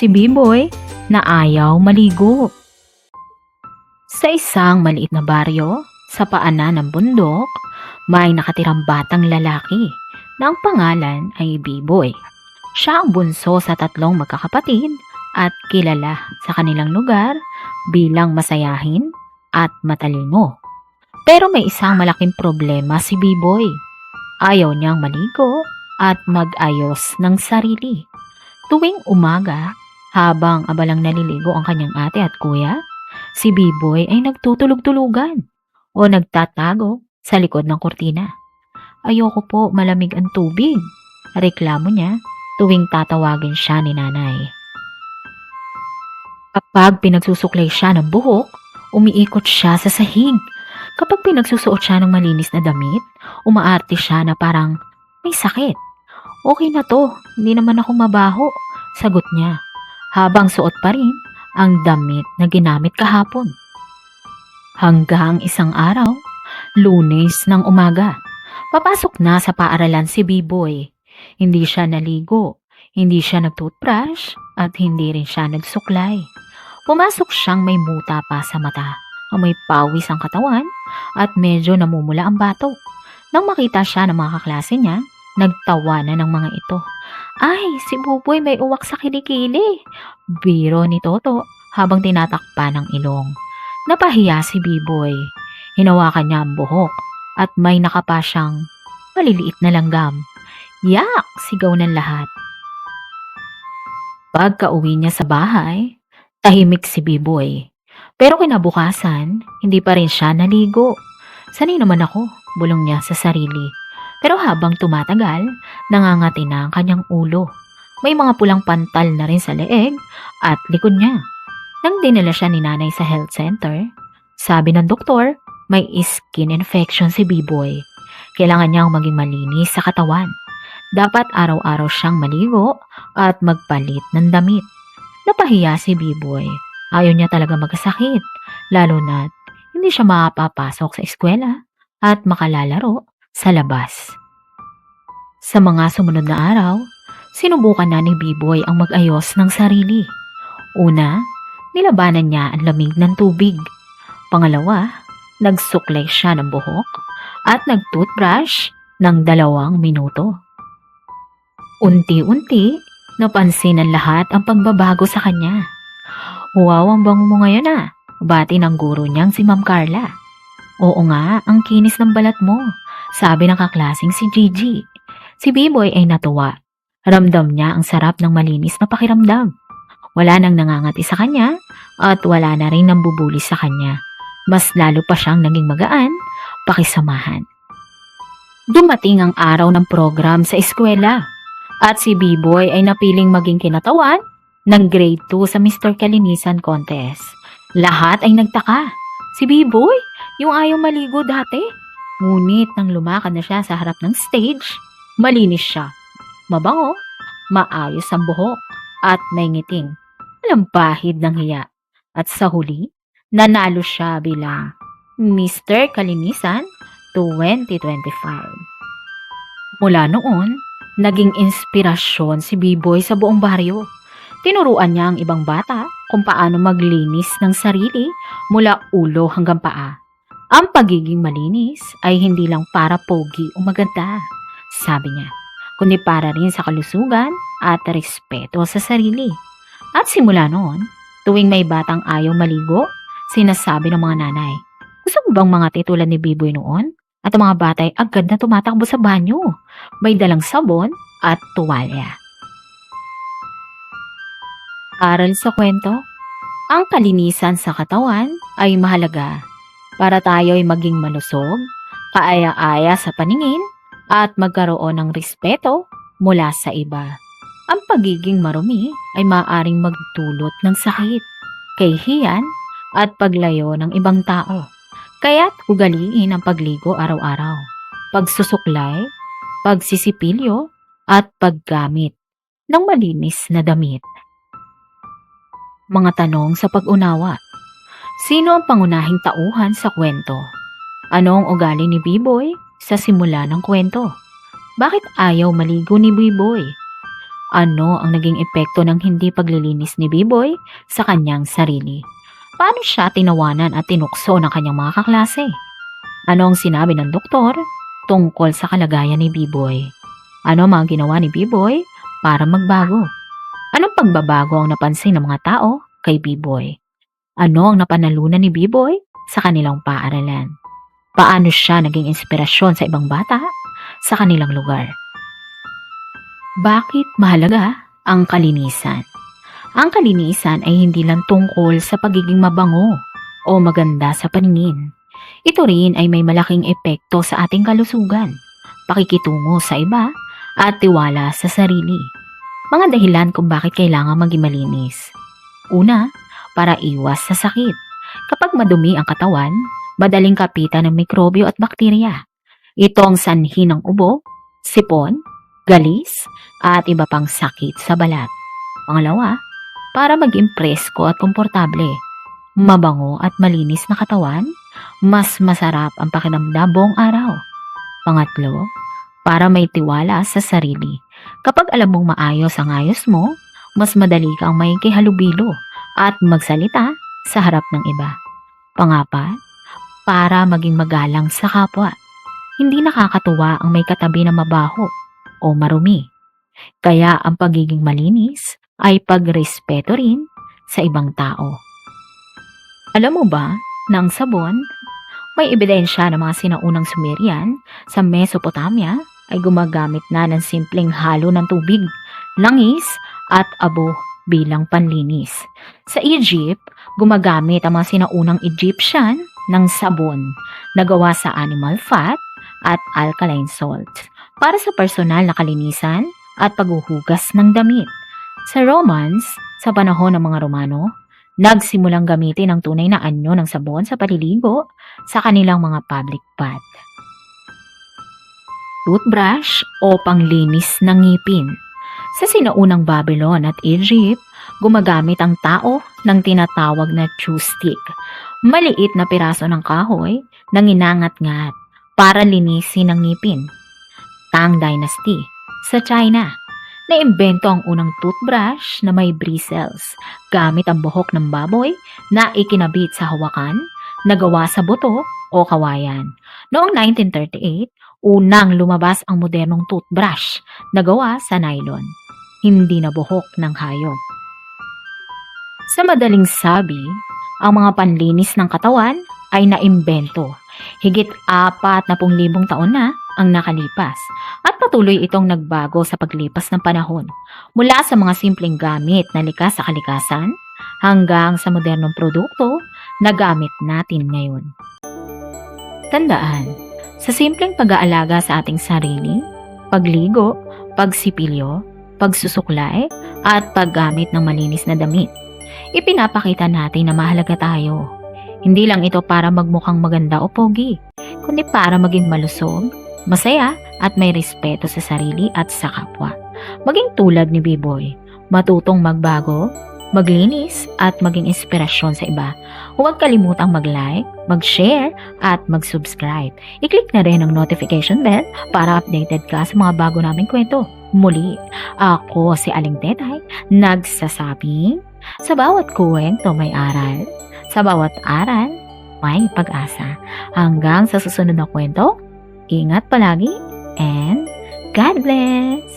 si B-Boy na ayaw maligo. Sa isang maliit na baryo, sa paanan ng bundok, may nakatirang batang lalaki na ang pangalan ay B-Boy. Siya ang bunso sa tatlong magkakapatid at kilala sa kanilang lugar bilang masayahin at matalino. Pero may isang malaking problema si B-Boy. Ayaw niyang maligo at mag-ayos ng sarili. Tuwing umaga, habang abalang naliligo ang kanyang ate at kuya, si B-Boy ay nagtutulog-tulugan o nagtatago sa likod ng kurtina. Ayoko po malamig ang tubig. Reklamo niya tuwing tatawagin siya ni nanay. Kapag pinagsusuklay siya ng buhok, umiikot siya sa sahig. Kapag pinagsusuot siya ng malinis na damit, umaarte siya na parang may sakit. Okay na to, hindi naman ako mabaho, sagot niya. Habang suot pa rin ang damit na ginamit kahapon. Hanggang isang araw, lunes ng umaga, papasok na sa paaralan si B-Boy. Hindi siya naligo, hindi siya nag-toothbrush, at hindi rin siya nagsuklay. Pumasok siyang may muta pa sa mata, amoy pawis ang katawan, at medyo namumula ang bato. Nang makita siya ng mga kaklase niya, nagtawa na ng mga ito. Ay, si Buboy may uwak sa kilikili. Biro ni Toto habang tinatakpan ng ilong. Napahiya si B-Boy. Hinawakan niya ang buhok at may nakapa siyang maliliit na langgam. Yak! Sigaw ng lahat. Pagka uwi niya sa bahay, tahimik si B-Boy. Pero kinabukasan, hindi pa rin siya naligo. Sanay naman ako, bulong niya sa sarili. Pero habang tumatagal, nangangati na ang kanyang ulo. May mga pulang pantal na rin sa leeg at likod niya. Nang dinala siya ni nanay sa health center, sabi ng doktor, may skin infection si B-Boy. Kailangan niyang maging malinis sa katawan. Dapat araw-araw siyang maligo at magpalit ng damit. Napahiya si B-Boy. Ayaw niya talaga magkasakit, lalo na hindi siya makapapasok sa eskwela at makalalaro sa labas. Sa mga sumunod na araw, sinubukan na ni B-Boy ang mag-ayos ng sarili. Una, nilabanan niya ang lamig ng tubig. Pangalawa, nagsuklay siya ng buhok at nag-toothbrush ng dalawang minuto. Unti-unti, napansin ng lahat ang pagbabago sa kanya. Wow, ang bango mo ngayon ah. Bati ng guro niyang si Ma'am Carla. Oo nga, ang kinis ng balat mo. Sabi ng kaklasing si Gigi. Si B-Boy ay natuwa. Ramdam niya ang sarap ng malinis na pakiramdam. Wala nang nangangati sa kanya at wala na rin nang bubuli sa kanya. Mas lalo pa siyang naging magaan, pakisamahan. Dumating ang araw ng program sa eskwela at si B-Boy ay napiling maging kinatawan ng grade 2 sa Mr. Kalinisan Contest. Lahat ay nagtaka. Si B-Boy, yung ayaw maligo dati. Ngunit nang lumakad na siya sa harap ng stage, malinis siya. Mabango, maayos ang buhok, at may ngiting. Walang pahid ng hiya. At sa huli, nanalo siya bilang Mr. Kalinisan 2025. Mula noon, naging inspirasyon si B-Boy sa buong baryo. Tinuruan niya ang ibang bata kung paano maglinis ng sarili mula ulo hanggang paa. Ang pagiging malinis ay hindi lang para pogi o maganda, sabi niya, kundi para rin sa kalusugan at respeto sa sarili. At simula noon, tuwing may batang ayaw maligo, sinasabi ng mga nanay, gusto mo bang mga titulad ni Biboy noon? At ang mga bata ay agad na tumatakbo sa banyo. May dalang sabon at tuwalya. Aral sa kwento, ang kalinisan sa katawan ay mahalaga para tayo ay maging malusog, kaaya-aya sa paningin, at magkaroon ng respeto mula sa iba. Ang pagiging marumi ay maaaring magdulot ng sakit, kahihiyan, at paglayo ng ibang tao. Kaya't ugaliin ang pagligo araw-araw, pagsusuklay, pagsisipilyo, at paggamit ng malinis na damit. Mga tanong sa pag-unawa. Sino ang pangunahing tauhan sa kwento? Ano ang ugali ni B-Boy sa simula ng kwento? Bakit ayaw maligo ni B-Boy? Ano ang naging epekto ng hindi paglilinis ni B-Boy sa kanyang sarili? Paano siya tinawanan at tinukso ng kanyang mga kaklase? Ano ang sinabi ng doktor tungkol sa kalagayan ni B-Boy? Ano ang mga ginawa ni B-Boy para magbago? Anong pagbabago ang napansin ng mga tao kay B-Boy? Ano ang napanalunan ni B-Boy sa kanilang paaralan? Paano siya naging inspirasyon sa ibang bata sa kanilang lugar? Bakit mahalaga ang kalinisan? Ang kalinisan ay hindi lang tungkol sa pagiging mabango o maganda sa paningin. Ito rin ay may malaking epekto sa ating kalusugan, pakikitungo sa iba, at tiwala sa sarili. Mga dahilan kung bakit kailangan maging malinis. Una, para iwas sa sakit. Kapag madumi ang katawan, madaling kapitan ng mikrobyo at bakterya. Ito ang sanhi ng ubo, sipon, galis, at iba pang sakit sa balat. Pangalawa, para maging presko at komportable. Mabango at malinis na katawan, mas masarap ang pakinamdam buong araw. Pangatlo, para may tiwala sa sarili. Kapag alam mong maayos ang ayos mo, mas madali kang may kihalubilo at magsalita sa harap ng iba. Pangapat, para maging magalang sa kapwa. Hindi nakakatuwa ang may katabi na mabaho o marumi. Kaya ang pagiging malinis ay pagrespeto rin sa ibang tao. Alam mo ba na ang sabon may ebidensya ng mga sinaunang Sumerian sa Mesopotamia ay gumagamit na ng simpleng halo ng tubig, langis at abo bilang panlinis. Sa Egypt, gumagamit ang mga sinaunang Egyptian ng sabon na gawa sa animal fat at alkaline salt para sa personal na kalinisan at paghuhugas ng damit. Sa Romans, sa panahon ng mga Romano, nagsimulang gamitin ang tunay na anyo ng sabon sa paliligo sa kanilang mga public bath. Toothbrush o panglinis ng ngipin. Sa sinaunang Babylon at Egypt, gumagamit ang tao ng tinatawag na chew stick. Maliit na piraso ng kahoy na inangat-ngat para linisin ang ngipin. Tang Dynasty sa China. Naimbento ang unang toothbrush na may bristles gamit ang buhok ng baboy na ikinabit sa hawakan, nagawa sa buto o kawayan. Noong 1938, unang lumabas ang modernong toothbrush na gawa sa nylon, hindi na buhok ng hayop. Sa madaling sabi, ang mga panlinis ng katawan ay naimbento. Higit apat na libong taon na ang nakalipas at patuloy itong nagbago sa paglipas ng panahon mula sa mga simpleng gamit na likas sa kalikasan hanggang sa modernong produkto na gamit natin ngayon. Tandaan, sa simpleng pag-aalaga sa ating sarili, pagligo, pagsipilyo, pagsusuklay, at paggamit ng malinis na damit, ipinapakita natin na mahalaga tayo. Hindi lang ito para magmukhang maganda o pogi, kundi para maging malusog, masaya at may respeto sa sarili at sa kapwa. Maging tulad ni B-Boy, matutong magbago, maglinis at maging inspirasyon sa iba. Huwag kalimutang mag-like, mag-share at mag-subscribe. I-click na rin ang notification bell para updated ka sa mga bago naming kwento. Muli, ako si Aling Tetay, nagsasabing sa bawat kwento may aral, sa bawat aral may pag-asa. Hanggang sa susunod na kwento, ingat palagi and God bless!